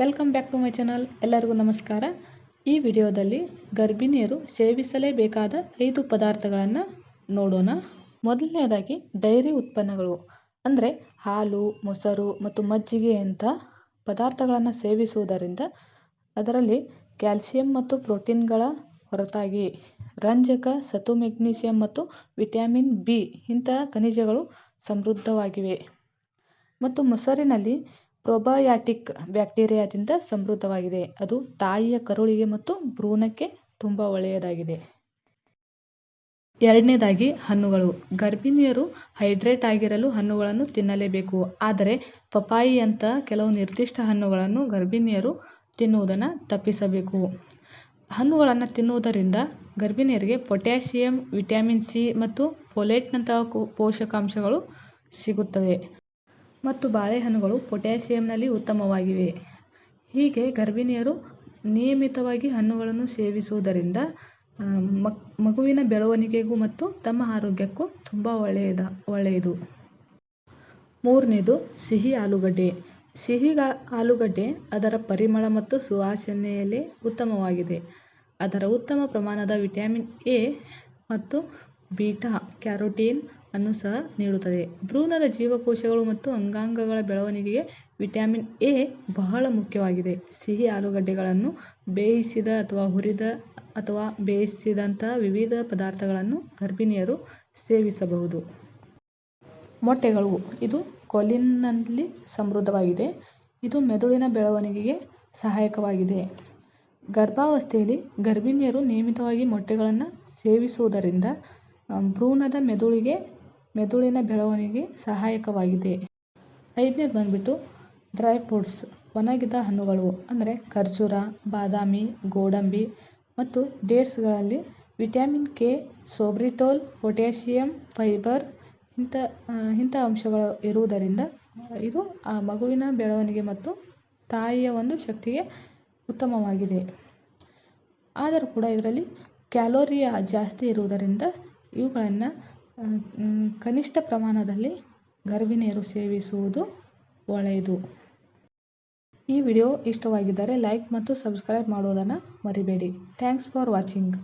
Welcome back to my channel ಎಲ್ಲರಿಗೂ ನಮಸ್ಕಾರ. ಈ ವಿಡಿಯೋದಲ್ಲಿ ಗರ್ಭಿಣಿಯರು ಸೇವಿಸಲೇಬೇಕಾದ ಐದು ಪದಾರ್ಥಗಳನ್ನು ನೋಡೋಣ. ಮೊದಲನೇದಾಗಿ ಡೈರಿ ಉತ್ಪನ್ನಗಳು, ಅಂದರೆ ಹಾಲು, ಮೊಸರು ಮತ್ತು ಮಜ್ಜಿಗೆಯಂಥ ಪದಾರ್ಥಗಳನ್ನು ಸೇವಿಸುವುದರಿಂದ ಅದರಲ್ಲಿ ಕ್ಯಾಲ್ಸಿಯಂ ಮತ್ತು ಪ್ರೋಟೀನ್ಗಳ ಹೊರತಾಗಿ ರಂಜಕ, ಸತು ಮೆಗ್ನೀಷಿಯಂ ಮತ್ತು ವಿಟಮಿನ್ ಬಿ ಇಂತಹ ಖನಿಜಗಳು ಸಮೃದ್ಧವಾಗಿವೆ. ಮತ್ತು ಮೊಸರಿನಲ್ಲಿ ಪ್ರೊಬಯಾಟಿಕ್ ಬ್ಯಾಕ್ಟೀರಿಯಾದಿಂದ ಸಮೃದ್ಧವಾಗಿದೆ. ಅದು ತಾಯಿಯ ಕರುಳಿಗೆ ಮತ್ತು ಭ್ರೂಣಕ್ಕೆ ತುಂಬ ಒಳ್ಳೆಯದಾಗಿದೆ. ಎರಡನೇದಾಗಿ ಹಣ್ಣುಗಳು. ಗರ್ಭಿಣಿಯರು ಹೈಡ್ರೇಟ್ ಆಗಿರಲು ಹಣ್ಣುಗಳನ್ನು ತಿನ್ನಲೇಬೇಕು. ಆದರೆ ಪಪಾಯಿ ಅಂತ ಕೆಲವು ನಿರ್ದಿಷ್ಟ ಹಣ್ಣುಗಳನ್ನು ಗರ್ಭಿಣಿಯರು ತಿನ್ನುವುದನ್ನು ತಪ್ಪಿಸಬೇಕು. ಹಣ್ಣುಗಳನ್ನು ತಿನ್ನುವುದರಿಂದ ಗರ್ಭಿಣಿಯರಿಗೆ ಪೊಟ್ಯಾಷಿಯಂ, ವಿಟಮಿನ್ ಸಿ ಮತ್ತು ಫೋಲೇಟ್ನಂತಹ ಪೋಷಕಾಂಶಗಳು ಸಿಗುತ್ತವೆ. ಮತ್ತು ಬಾಳೆಹಣ್ಣುಗಳು ಪೊಟ್ಯಾಷಿಯಂನಲ್ಲಿ ಉತ್ತಮವಾಗಿವೆ. ಹೀಗೆ ಗರ್ಭಿಣಿಯರು ನಿಯಮಿತವಾಗಿ ಹಣ್ಣುಗಳನ್ನು ಸೇವಿಸುವುದರಿಂದ ಮಗುವಿನ ಬೆಳವಣಿಗೆಗೂ ಮತ್ತು ತಮ್ಮ ಆರೋಗ್ಯಕ್ಕೂ ತುಂಬ ಒಳ್ಳೆಯದ, ಒಳ್ಳೆಯದು. ಮೂರನೇದು, ಸಿಹಿ ಆಲೂಗಡ್ಡೆ. ಸಿಹಿ ಆಲೂಗಡ್ಡೆ ಅದರ ಪರಿಮಳ ಮತ್ತು ಸುವಾಸನೆಯಲ್ಲಿ ಉತ್ತಮವಾಗಿದೆ. ಅದರ ಉತ್ತಮ ಪ್ರಮಾಣದ ವಿಟಮಿನ್ ಎ ಮತ್ತು ಬೀಟಾ, ಕ್ಯಾರೋಟೀನ್ ಅನ್ನು ಸಹ ನೀಡುತ್ತದೆ. ಭ್ರೂಣದ ಜೀವಕೋಶಗಳು ಮತ್ತು ಅಂಗಾಂಗಗಳ ಬೆಳವಣಿಗೆಗೆ ವಿಟಮಿನ್ ಎ ಬಹಳ ಮುಖ್ಯವಾಗಿದೆ. ಸಿಹಿ ಆಲೂಗಡ್ಡೆಗಳನ್ನು ಬೇಯಿಸಿದ ಅಥವಾ ಹುರಿದ ಅಥವಾ ಬೇಯಿಸಿದಂತಹ ವಿವಿಧ ಪದಾರ್ಥಗಳನ್ನು ಗರ್ಭಿಣಿಯರು ಸೇವಿಸಬಹುದು. ಮೊಟ್ಟೆಗಳು. ಇದು ಕೊಲಿನ್ನಲ್ಲಿ ಸಮೃದ್ಧವಾಗಿದೆ. ಇದು ಮೆದುಳಿನ ಬೆಳವಣಿಗೆಗೆ ಸಹಾಯಕವಾಗಿದೆ. ಗರ್ಭಾವಸ್ಥೆಯಲ್ಲಿ ಗರ್ಭಿಣಿಯರು ನಿಯಮಿತವಾಗಿ ಮೊಟ್ಟೆಗಳನ್ನು ಸೇವಿಸುವುದರಿಂದ ಭ್ರೂಣದ ಮೆದುಳಿಗೆ ಮೆದುಳಿನ ಬೆಳವಣಿಗೆ ಸಹಾಯಕವಾಗಿದೆ. ಐದನೇದು ಬಂದುಬಿಟ್ಟು ಡ್ರೈ ಫ್ರೂಟ್ಸ್, ಒಣಗಿದ ಹಣ್ಣುಗಳು ಅಂದರೆ ಖರ್ಜೂರ, ಬಾದಾಮಿ, ಗೋಡಂಬಿ ಮತ್ತು ಡೇಟ್ಸ್ಗಳಲ್ಲಿ vitamin K, sorbitol, potassium, fibre ಇಂಥ ಇಂಥ ಅಂಶಗಳು ಇರುವುದರಿಂದ ಇದು ಆ ಮಗುವಿನ ಬೆಳವಣಿಗೆ ಮತ್ತು ತಾಯಿಯ ಒಂದು ಶಕ್ತಿಗೆ ಉತ್ತಮವಾಗಿದೆ. ಆದರೂ ಕೂಡ ಇದರಲ್ಲಿ ಕ್ಯಾಲೋರಿಯ ಜಾಸ್ತಿ ಇರುವುದರಿಂದ ಇವುಗಳನ್ನು ಕನಿಷ್ಠ ಪ್ರಮಾಣದಲ್ಲಿ ಗರ್ಭಿಣಿಯರು ಸೇವಿಸುವುದು ಒಳ್ಳೆಯದು. ಈ ವಿಡಿಯೋ ಇಷ್ಟವಾಗಿದ್ದರೆ ಲೈಕ್ ಮತ್ತು ಸಬ್ಸ್ಕ್ರೈಬ್ ಮಾಡುವುದನ್ನು ಮರಿಬೇಡಿ. Thanks for watching.